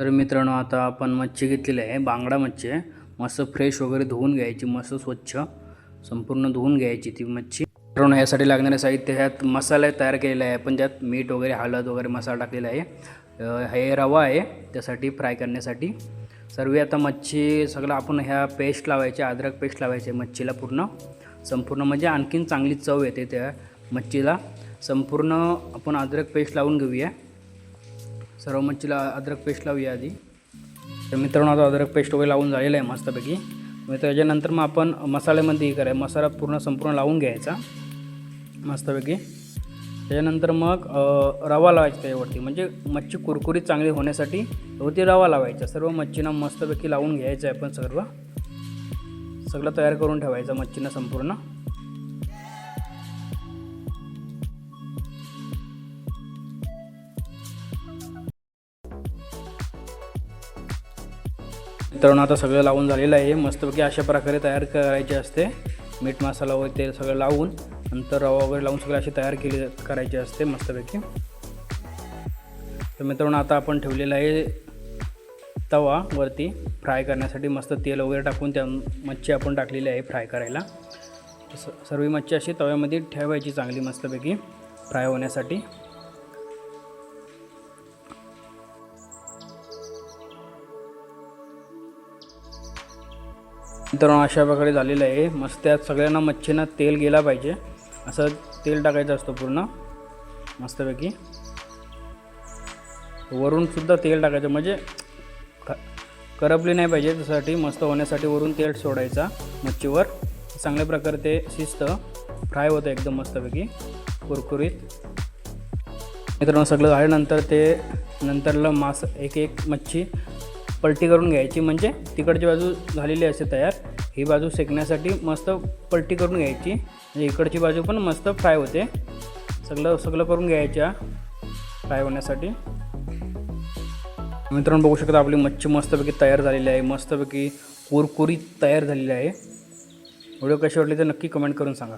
तर मित्रांनो आता आपण मच्छी घेतलेली आहे बांगडा मच्छी आहे. मस्त फ्रेश वगैरे धुवून घ्यायची मस्त स्वच्छ संपूर्ण धुवून घ्यायची ती मच्छी. मित्रांनो यासाठी लागणारे साहित्य ह्यात मसाला तयार केलेला आहे. पण त्यात मीठ वगैरे हळद वगैरे मसाला टाकलेला आहे. हे रवा आहे त्यासाठी फ्राय करण्यासाठी. सर्व आता मच्छी सगळं आपण ह्या पेस्ट लावायचे अद्रक पेस्ट लावायचे मच्छीला पूर्ण. संपूर्ण म्हणजे आणखीन चांगली चव येते त्या मच्छीला. संपूर्ण आपण अद्रक पेस्ट लावून घेऊया. सर्व मच्छीला अद्रक पेस्ट लावूया आधी. तर मित्रांनो आता अद्रक पेस्ट वगैरे लावून झालेलं आहे मस्तपैकी. मग त्याच्यानंतर मग आपण मसाल्यामध्ये हे करायचं. मसाला पूर्ण संपूर्ण लावून घ्यायचा. मस्तपैकी. त्याच्यानंतर मग रवा लावायचा त्याच्यावरती. म्हणजे मच्छी कुरकुरीत चांगली होण्यासाठी वरती रवा लावायचा. सर्व मच्छीना मस्तपैकी लावून घ्यायचं आहे आपण सर्व. सगळं तयार करून ठेवायचं मच्छीनं संपूर्ण. मित्रांनो आता सगळं लावून झालेलं आहे. मस्तपैकी अशा प्रकारे तयार करायचे असते. मीठ मसाला वगैरे ते सगळं लावून नंतर रवा वगैरे लावून सगळं अशी तयार केले करायचे असते मस्तपैकी. तर मित्रांनो आता आपण ठेवलेला आहे तवा वरती फ्राय करण्यासाठी मस्त तेल वगैरे टाकून त्या मच्छी आपण टाकलेली आहे फ्राय करायला. स सर्व मच्छी अशी तव्यामध्ये ठेवायची चांगली मस्तपैकी फ्राय होण्यासाठी. मित्रांनो अशा प्रकारे झालेलं आहे. मस्त त्यात सगळ्यांना मच्छींना तेल गेला पाहिजे. असं तेल टाकायचं असतं पूर्ण. मस्तपैकी. वरूनसुद्धा तेल टाकायचं. म्हणजे करपली नाही पाहिजे त्यासाठी. मस्त होण्यासाठी वरून तेल सोडायचा मच्छीवर. चांगल्या प्रकारे ते शिजतं फ्राय होतं एकदम मस्तपैकी. कुरकुरीत. मित्रांनो सगळं झाल्यानंतर ते नंतरला मास एक एक मच्छी पलटी करून घ्यायची. म्हणजे तिकडची बाजू झालेली असते तयार. ही बाजू शेकण्यासाठी मस्त पलटी करून घ्यायची. म्हणजे इकडची बाजू पण मस्त फ्राय होते. सगळं सगळं करून घ्यायच्या फ्राय होण्यासाठी. मित्रांनो बघू शकता आपली मच्छी मस्तपैकी तयार झालेली आहे. मस्तपैकी कुरकुरीत तयार झालेली आहे. व्हिडिओ कशी वाटली तर नक्की कमेंट करून सांगा.